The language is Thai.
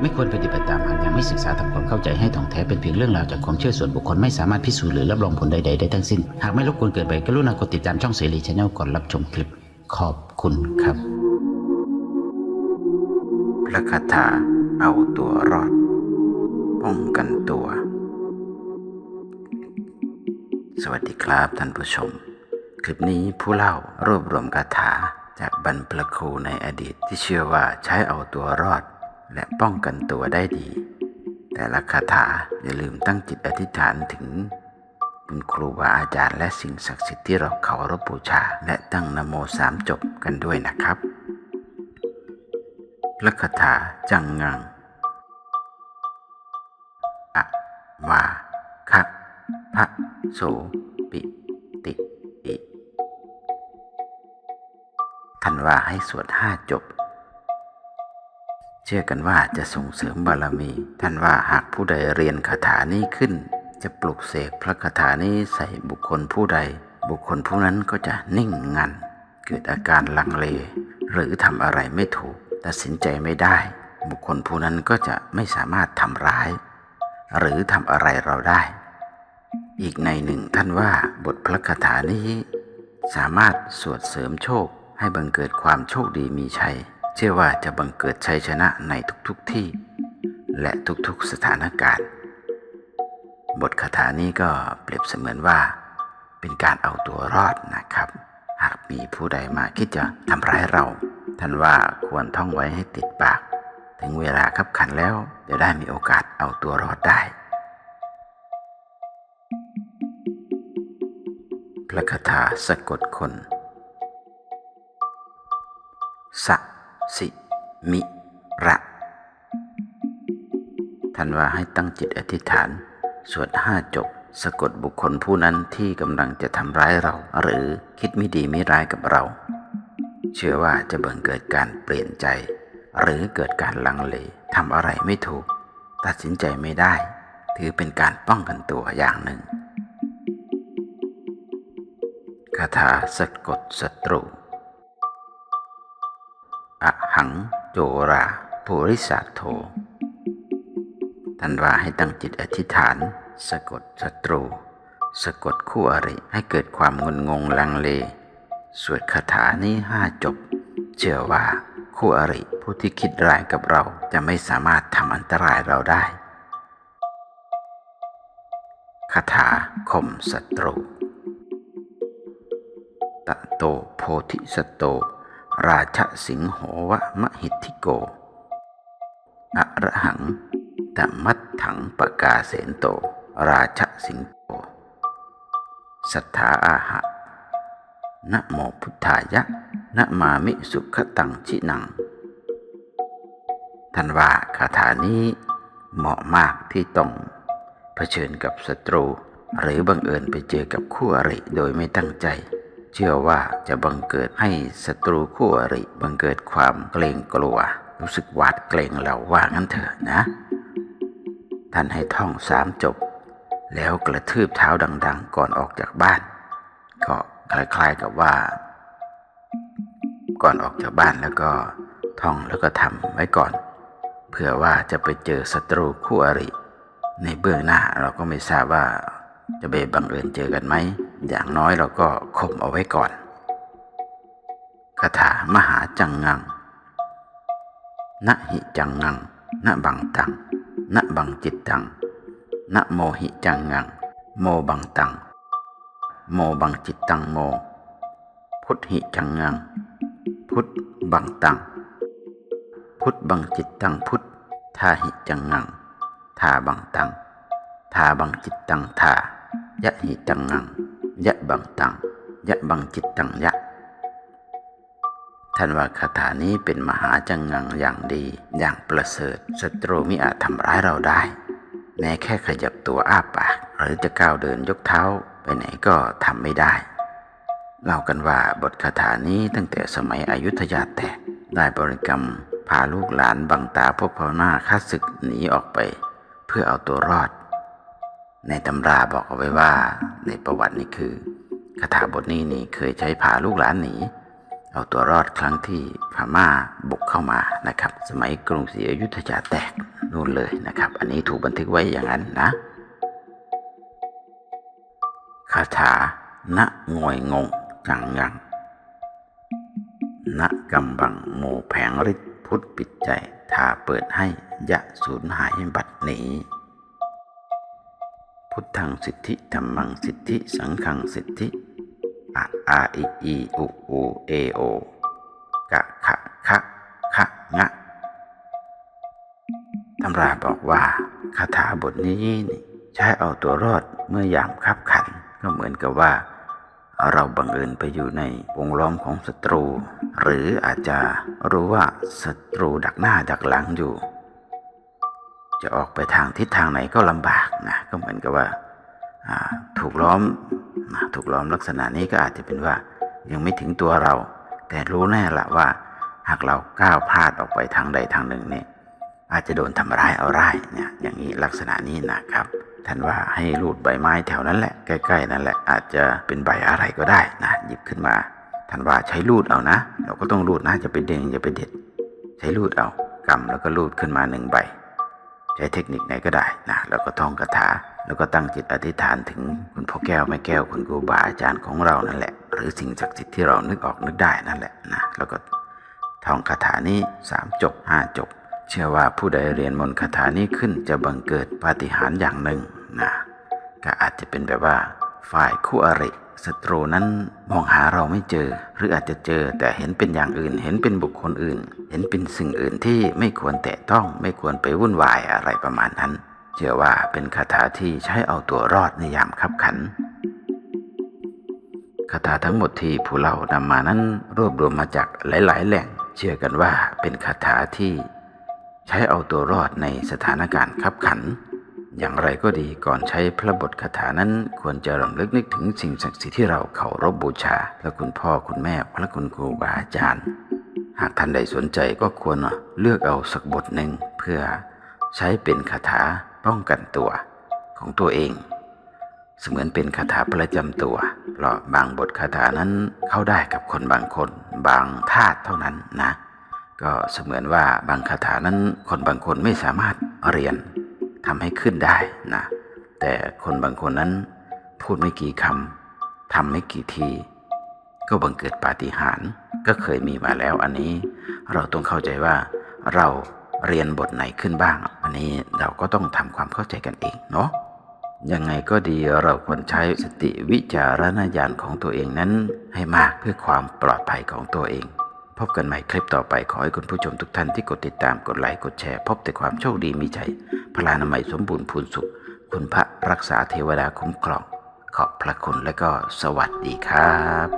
ไม่ควรปฏิบัติตามหากยังไม่ศึกษาทำความเข้าใจให้ถ่องแท้เป็นเพียงเรื่องราวจากความเชื่อส่วนบุคคลไม่สามารถพิสูจน์หรือรับรองผลใดๆได้ทั้งสิ้น หากไม่รบกวนเกินไปกรุณากดติดตามช่องเสรีชาแนลก่อนรับชมคลิป ขอบคุณครับพระคาถาเอาตัวรอด ป้องกันตัว สวัสดีครับท่านผู้ชม คลิปนี้ผู้เล่ารวบรวมคาถาจากบรรพครูในอดีตที่เชื่อว่าใช้เอาตัวรอด และป้องกันตัวได้ดี แต่ละคาถาอย่าลืมตั้งจิตอธิษฐานถึงคุณครูบาอาจารย์และสิ่งศักดิ์สิทธิ์ที่เราเคารพบูชา และตั้งนโมสามจบกันด้วยนะครับพระคาถาจังงังอะวาคะพระโสปิติอิท่านว่าให้สวดห้าจบ เชื่อกันว่าจะส่งเสริมบารมี ท่านว่าหากผู้ใดเรียนคาถานี้ขึ้น จะปลุกเสกพระคาถานี้ใส่บุคคลผู้ใด บุคคลผู้นั้นก็จะนิ่งงัน เกิดอาการลังเล หรือทำอะไรไม่ถูก ตัดสินใจไม่ได้ บุคคลผู้นั้นก็จะไม่สามารถทำร้าย หรือทำอะไรเราได้ อีกในหนึ่งท่านว่าบทพระคาถานี้ สามารถสวดเสริมโชคให้บังเกิดความโชคดีมีชัย เชื่อว่าจะบังเกิดชัยชนะในทุกๆทที่ และทุกๆสถานการณ์ บทคาถานี้ก็เปรียบเสมือนว่า เป็นการเอาตัวรอดนะครับ หากมีผู้ใดมาคิดจะทำร้ายเรา ท่านว่าควรท่องไว้ให้ติดปาก ถึงเวลาขับขันแล้วจะได้มีโอกาสเอาตัวรอดได้พระคาถาสะกดคน สะ สิ มิระท่านว่าให้ตั้งจิตอธิษฐาน สวดห้าจบ สะกดบุคคลผู้นั้นที่กำลังจะทำร้ายเรา หรือคิดไม่ดีไม่ร้ายกับเรา เชื่อว่าจะเบังเกิดการเปลี่ยนใจ หรือเกิดการลังเลทำอะไรไม่ถูก ตัดสินใจไม่ได้ ถือเป็นการป้องกันตัวอย่างหนึ่งคาถาสะกดศัตรู อะหังโจราภูริสัตโธท่านว่าให้ตั้งจิตอธิษฐาน สะกดศัตรู สะกดคู่อริให้เกิดความงุนงงลังเล สวดคาถานี้ห้าจบ เชื่อว่าคู่อริผู้ที่คิดร้ายกับเราจะไม่สามารถทำอันตรายเราได้คาถาข่มศัตรูตะโตโพธิสตโต ราชสิงโหวะมหิทธิโก อระหังตมัตถังปกาเสนโต ราชสิงโต สัทธาอาหะนะโมพุทธายะนะมามิสุขตังชินัง ท่านว่าคาถานี้เหมาะมากที่ต้องเผชิญกับศัตรู หรือบังเอิญไปเจอกับคู่อริโดยไม่ตั้งใจ เชื่อว่าจะบังเกิดให้ศัตรูคู่อริบังเกิดความเกรงกลัว รู้สึกหวาดเกรงเราว่างั้นเถอะนะ ท่านให้ท่องสามจบ แล้วกระทืบเท้าดัง ๆ ก่อนออกจากบ้าน ก็คล้ายๆกับว่า ก่อนออกจากบ้านแล้วก็ท่องแล้วก็ทำไว้ก่อน เผื่อว่าจะไปเจอศัตรูคู่อริ ในเบื้องหน้าเราก็ไม่ทราบว่าจะไปบังเอิญเจอกันไหม อย่างน้อยเราก็ข่มเอาไว้ก่อนคาถามหาจังงังนะหิจังงังนะบังตังนะบังจิตตังนะโมหิจังงัง โมบังตัง โมบังจิตตังโม พุทหิจังงัง พุทธบังตัง พุทธบังจิตตังพุทธทาหิจังงังทาบังตังทาบังจิตตังทายะหิจังงัง ยะบังตังยะบังจิตตังยะ ท่านว่าคาถานี้เป็นมหาจังงังอย่างดี อย่างประเสริฐศัตรูมิอาจทำร้ายเราได้ แม้แค่ขยับตัวอ้าปาก หรือจะก้าวเดินยกเท้าไปไหนก็ทำไม่ได้เล่ากันว่าบทคาถานี้ตั้งแต่สมัยอยุธยาแตกได้บริกรรมพาลูกหลานบังตาพวกพหน้าข้าศึกหนีออกไป เพื่อเอาตัวรอด ในตำราบอกเอาไว้ว่าในประวัตินี่คือคาถาบทนี้นี่เคยใช้พาลูกหลานหนีเอาตัวรอดครั้งที่พม่าบุกเข้ามานะครับ สมัยกรุงศรีอยุธยาแตกนู่นเลยนะครับ อันนี้ถูกบันทึกไว้อย่างนั้นนะคาถาณงวยงงจังยังณกำบังโมแผงฤทธิ์พุทธปิดใจถ้าเปิดให้ยะสูญหายบัดนี้ พุทธังสิทธิธรรมังสิทธิสังฆังสิทธิอะอาอิอีอุอูเอโอกะขะคะคะงะตำราบอกว่าคาถาบทนี้นี่ใช้เอาตัวรอดเมื่อยามคับขันก็เหมือนกับว่า เราบังเอิญไปอยู่ในวงล้อมของศัตรู หรืออาจจะรู้ว่าศัตรูดักหน้าดักหลังอยู่ จะออกไปทางทิศทางไหนก็ลำบากนะก็เหมือนกับว่าถูกล้อมถูกล้อมลักษณะนี้ก็อาจจะเป็นว่ายังไม่ถึงตัวเรา แต่รู้แน่ละว่า หากเราก้าวพลาดออกไปทางใดทางหนึ่งเนี่ยอาจจะโดนทำร้ายเอาร้ายเนี่ยอย่างนี้ลักษณะนี้นะครับท่านว่าให้รูดใบไม้แถวนั้นแหละใกล้ๆนั่นแหละอาจจะเป็นใบอะไรก็ได้นะหยิบขึ้นมาท่านว่าใช้รูดเอานะ เราก็ต้องรูดนะจะไปเด้งอย่าไปเด็ด ใช้รูดเอากำแล้วก็รูดขึ้นมาหนึ่งใบ ใช้เทคนิคไหนก็ได้นะแล้วก็ท่องคาถา แล้วก็ตั้งจิตอธิษฐานถึงคุณพ่อแก้วแม่แก้วคุณครูบาอาจารย์ของเรานั่นแหละ หรือสิ่งศักดิ์สิทธิ์ที่เรานึกออกนึกได้นั่นแหละนะแล้วก็ท่องคาถานี้สามจบห้าจบ เชื่อว่าผู้ใดเรียนมนต์คาถานี้ขึ้นจะบังเกิดปาฏิหาริย์อย่างหนึ่งนะก็อาจจะเป็นแบบว่า ฝ่ายคู่อริศัตรูนั้นมองหาเราไม่เจอ หรืออาจจะเจอแต่เห็นเป็นอย่างอื่น เห็นเป็นบุคคลอื่น เห็นเป็นสิ่งอื่นที่ไม่ควรแตะต้องไม่ควรไปวุ่นวายอะไรประมาณนั้น เชื่อว่าเป็นคาถาที่ใช้เอาตัวรอดในยามขับขันคาถาทั้งหมดที่ผู้เล่านำมานั้นรวบรวมมาจากหลาย ๆ แหล่ง เชื่อกันว่าเป็นคาถาที่ ใช้เอาตัวรอดในสถานการณ์ขับขัน อย่างไรก็ดีก่อนใช้พระบทคาถานั้น ควรจะรำลึกนึกถึงสิ่งศักดิ์สิทธิ์ที่เราเคารพบูชา และคุณพ่อคุณแม่พระคุณครูบาอาจารย์ หากท่านใดสนใจก็ควรเลือกเอาสักบทหนึ่งเพื่อใช้เป็นคาถาป้องกันตัวของตัวเอง เสมือนเป็นคาถาประจำตัว เพราะบางบทคาถานั้นเข้าได้กับคนบางคน บางธาตุเท่านั้นนะ ก็เสมือนว่าบางคาถานั้นคนบางคนไม่สามารถเรียน ทำให้ขึ้นได้นะ แต่คนบางคนนั้นพูดไม่กี่คำทำไม่กี่ที ก็บังเกิดปาฏิหาริย์ก็เคยมีมาแล้วอันนี้ เราต้องเข้าใจว่าเราเรียนบทไหนขึ้นบ้าง อันนี้เราก็ต้องทำความเข้าใจกันเองเนาะยังไงก็ดีเราควรใช้สติวิจารณญาณของตัวเองนั้นให้มากเพื่อความปลอดภัยของตัวเอง พบกันใหม่คลิปต่อไปขอให้คุณผู้ชมทุกท่านที่กดติดตามกดไลค์กดแชร์ พบแต่ความโชคดีมีใจพลานามัยสมบูรณ์พูนสุข คุณพระรักษาเทวดาคุ้มครอง ขอบพระคุณและก็สวัสดีครับ